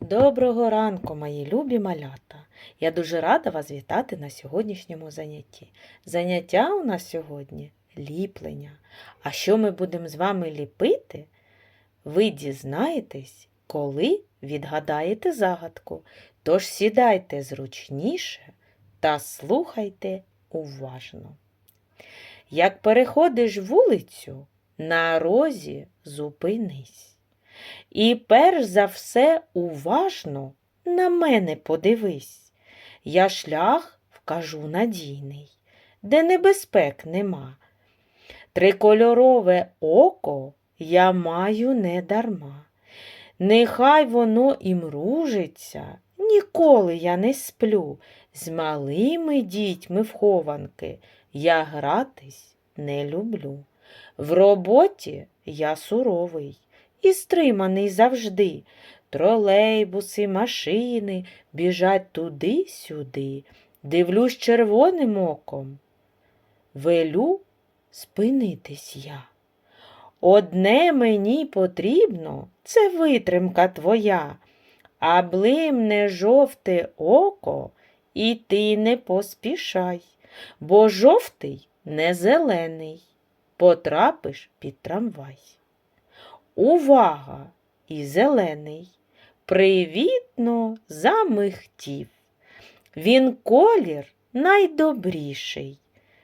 Доброго ранку, мої любі малята! Я дуже рада вас вітати на сьогоднішньому занятті. Заняття у нас сьогодні ліплення. А що ми будемо з вами ліпити? Ви дізнаєтесь, коли відгадаєте загадку. Тож сідайте зручніше та слухайте уважно. Як переходиш вулицю, на розі зупинись. І перш за все уважно на мене подивись. Я шлях вкажу надійний, де небезпек нема. Трикольорове око я маю не дарма. Нехай воно і мружиться, ніколи я не сплю. З малими дітьми в хованки я гратись не люблю. В роботі я суровий і стриманий завжди. Тролейбуси, машини біжать туди-сюди. Дивлюсь червоним оком. Велю спинитись я. Одне мені потрібно, це витримка твоя, а блимне жовте око, і ти не поспішай, бо жовтий не зелений, потрапиш під трамвай. Увага! І зелений привітно замихтів. Він колір найдобріший,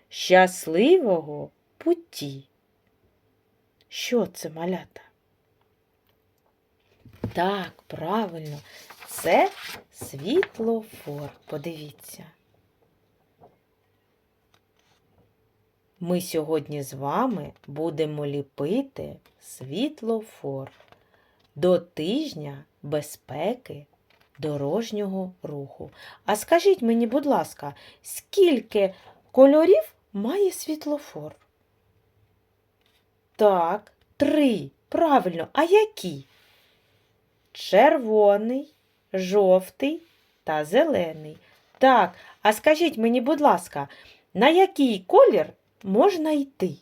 щасливого путі. Що це малята? Так, правильно, це світлофор. Подивіться. Ми сьогодні з вами будемо ліпити світлофор до тижня безпеки дорожнього руху. А скажіть мені, будь ласка, скільки кольорів має світлофор? Так, три. Правильно, а які? Червоний, жовтий та зелений. Так, а скажіть мені, будь ласка, на який колір можна йти?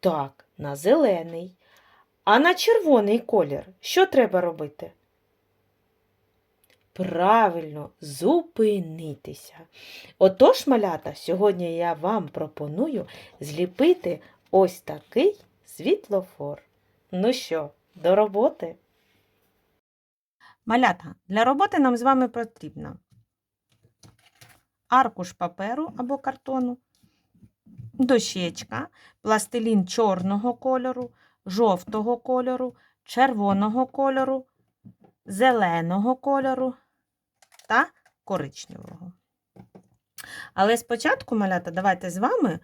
Так, на зелений. А на червоний колір що треба робити? Правильно, зупинитися. Отож, малята, сьогодні я вам пропоную зліпити ось такий світлофор. Ну що, до роботи? Малята, для роботи нам з вами потрібно аркуш паперу або картону, дощечка, пластилін чорного кольору, жовтого кольору, червоного кольору, зеленого кольору та коричневого. Але спочатку, малята, давайте з вами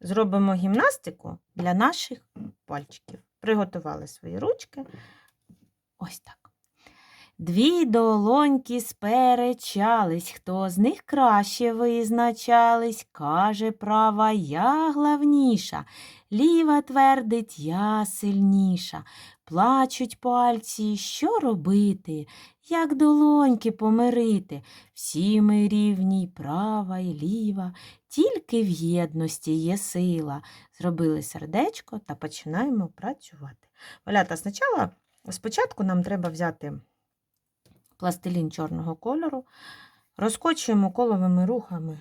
зробимо гімнастику для наших пальчиків. Приготували свої ручки. Ось так. Дві долоньки сперечались, хто з них краще визначались, каже права я главніша, ліва твердить я сильніша. Плачуть пальці, що робити, як долоньки помирити. Всі ми рівні, права й ліва, тільки в єдності є сила. Зробили сердечко та починаємо працювати. Малята, спочатку нам треба взяти пластилін чорного кольору, розкочуємо коловими рухами,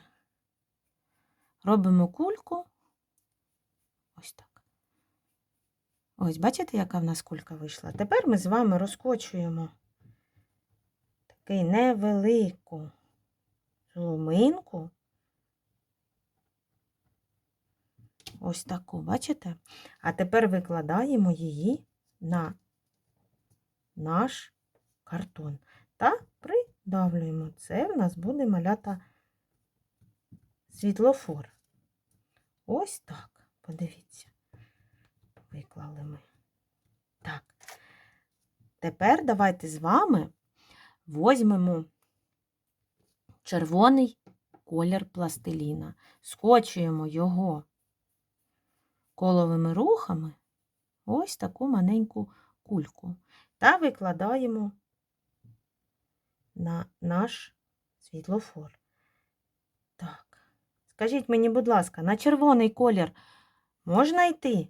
робимо кульку. Ось так. Ось, бачите, яка в нас кулька вийшла? Тепер ми з вами розкочуємо такий невелику зломинку. Ось таку, бачите? А тепер викладаємо її на наш картон та придавлюємо. Це в нас буде малята світлофор. Ось так, подивіться, виклали ми. Так. Тепер давайте з вами возьмемо червоний колір пластиліна, скочуємо його коловими рухами ось таку маленьку кульку та викладаємо на наш світлофор. Так, скажіть мені, будь ласка, на червоний колір можна йти?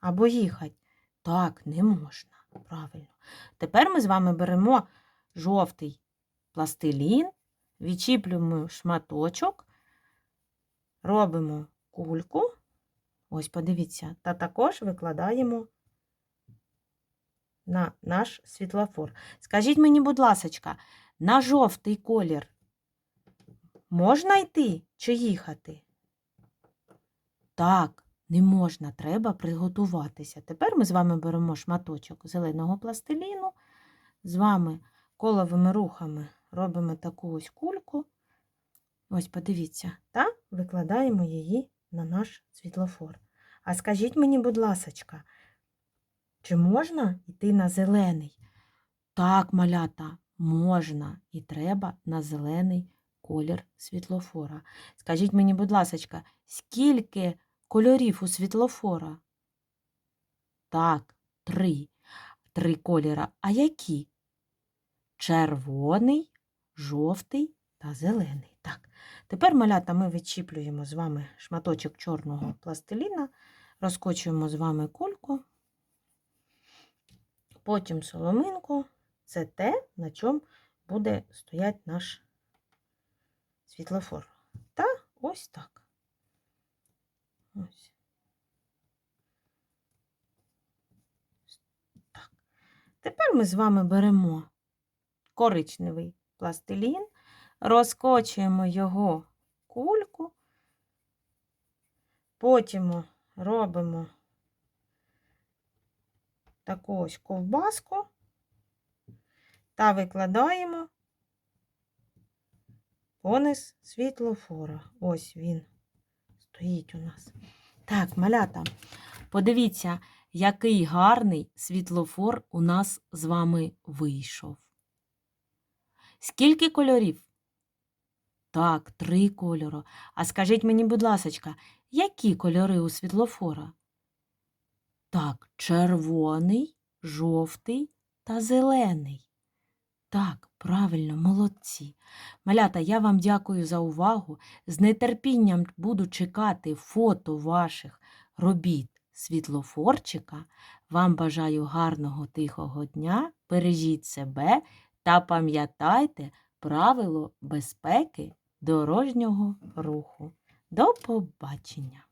Або їхати? Так, не можна. Правильно. Тепер ми з вами беремо жовтий пластилін, відчіплюємо шматочок, робимо кульку. Ось, подивіться, та також викладаємо на наш світлофор. Скажіть мені, будь ласочка, на жовтий колір можна йти чи їхати? Так, не можна, треба приготуватися. Тепер ми з вами беремо шматочок зеленого пластиліну, з вами коловими рухами робимо таку ось кульку. Ось, подивіться, та викладаємо її на наш світлофор. А скажіть мені, будь ласочка, чи можна йти на зелений? Так, малята, можна і треба на зелений колір світлофора. Скажіть мені, будь ласочка, скільки кольорів у світлофора? Так, три. Три кольора. А які? Червоний, жовтий та зелений. Так. Тепер, малята, ми відчіплюємо з вами шматочок чорного пластиліна, розкочуємо з вами кульку, потім соломинку. Це те, на чому буде стояти наш світлофор. Та ось так. Ось. Так. Тепер ми з вами беремо коричневий пластилін, розкочуємо його кульку, потім робимо таку ось ковбаску та викладаємо пониз світлофора. Ось він стоїть у нас. Так, малята, подивіться, який гарний світлофор у нас з вами вийшов. Скільки кольорів? Так, три кольори. А скажіть мені, будь ласочка, які кольори у світлофора? Так, червоний, жовтий та зелений. Так, правильно, молодці. Малята, я вам дякую за увагу. З нетерпінням буду чекати фото ваших робіт світлофорчика. Вам бажаю гарного тихого дня. Бережіть себе та пам'ятайте правило безпеки дорожнього руху. До побачення!